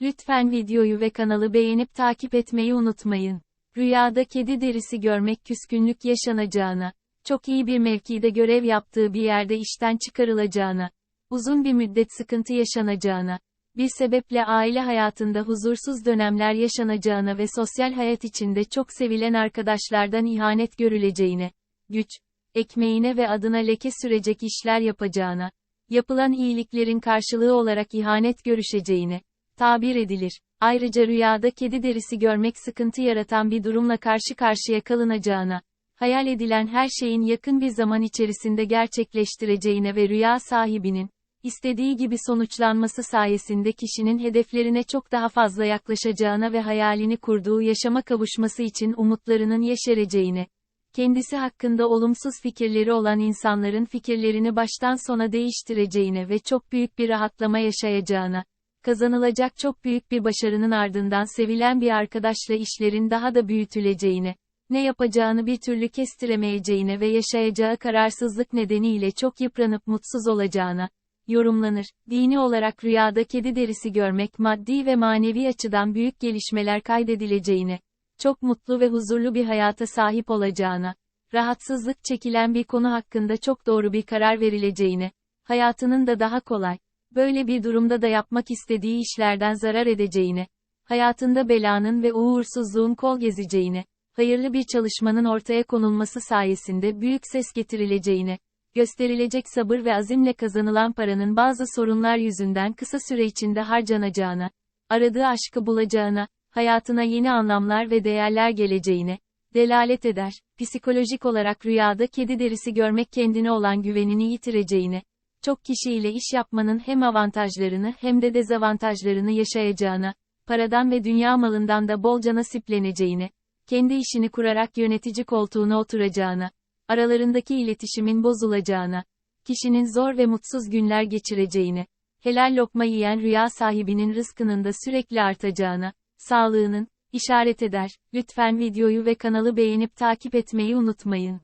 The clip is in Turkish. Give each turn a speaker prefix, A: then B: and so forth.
A: Lütfen videoyu ve kanalı beğenip takip etmeyi unutmayın. Rüyada kedi derisi görmek küskünlük yaşanacağına, çok iyi bir mevkide görev yaptığı bir yerde işten çıkarılacağına, uzun bir müddet sıkıntı yaşanacağına, bir sebeple aile hayatında huzursuz dönemler yaşanacağına ve sosyal hayat içinde çok sevilen arkadaşlardan ihanet görüleceğine, güç, ekmeğine ve adına leke sürecek işler yapacağına, yapılan iyiliklerin karşılığı olarak ihanet görüşeceğine, tabir edilir. Ayrıca rüyada kedi derisi görmek sıkıntı yaratan bir durumla karşı karşıya kalınacağına, hayal edilen her şeyin yakın bir zaman içerisinde gerçekleştireceğine ve rüya sahibinin, istediği gibi sonuçlanması sayesinde kişinin hedeflerine çok daha fazla yaklaşacağına ve hayalini kurduğu yaşama kavuşması için umutlarının yeşereceğine, kendisi hakkında olumsuz fikirleri olan insanların fikirlerini baştan sona değiştireceğine ve çok büyük bir rahatlama yaşayacağına, kazanılacak çok büyük bir başarının ardından sevilen bir arkadaşla işlerin daha da büyütüleceğine, ne yapacağını bir türlü kestiremeyeceğine ve yaşayacağı kararsızlık nedeniyle çok yıpranıp mutsuz olacağına, yorumlanır. Dini olarak rüyada kedi derisi görmek maddi ve manevi açıdan büyük gelişmeler kaydedileceğine, çok mutlu ve huzurlu bir hayata sahip olacağına, rahatsızlık çekilen bir konu hakkında çok doğru bir karar verileceğine, hayatının da daha kolay, böyle bir durumda da yapmak istediği işlerden zarar edeceğine, hayatında belanın ve uğursuzluğun kol gezeceğine, hayırlı bir çalışmanın ortaya konulması sayesinde büyük ses getirileceğine, gösterilecek sabır ve azimle kazanılan paranın bazı sorunlar yüzünden kısa süre içinde harcanacağına, aradığı aşkı bulacağına, hayatına yeni anlamlar ve değerler geleceğine, delalet eder. Psikolojik olarak rüyada kedi derisi görmek kendine olan güvenini yitireceğine, çok kişiyle iş yapmanın hem avantajlarını hem de dezavantajlarını yaşayacağına, paradan ve dünya malından da bolca nasipleneceğine, kendi işini kurarak yönetici koltuğuna oturacağına, aralarındaki iletişimin bozulacağına, kişinin zor ve mutsuz günler geçireceğine, helal lokma yiyen rüya sahibinin rızkının da sürekli artacağına, sağlığının, işaret eder. Lütfen videoyu ve kanalı beğenip takip etmeyi unutmayın.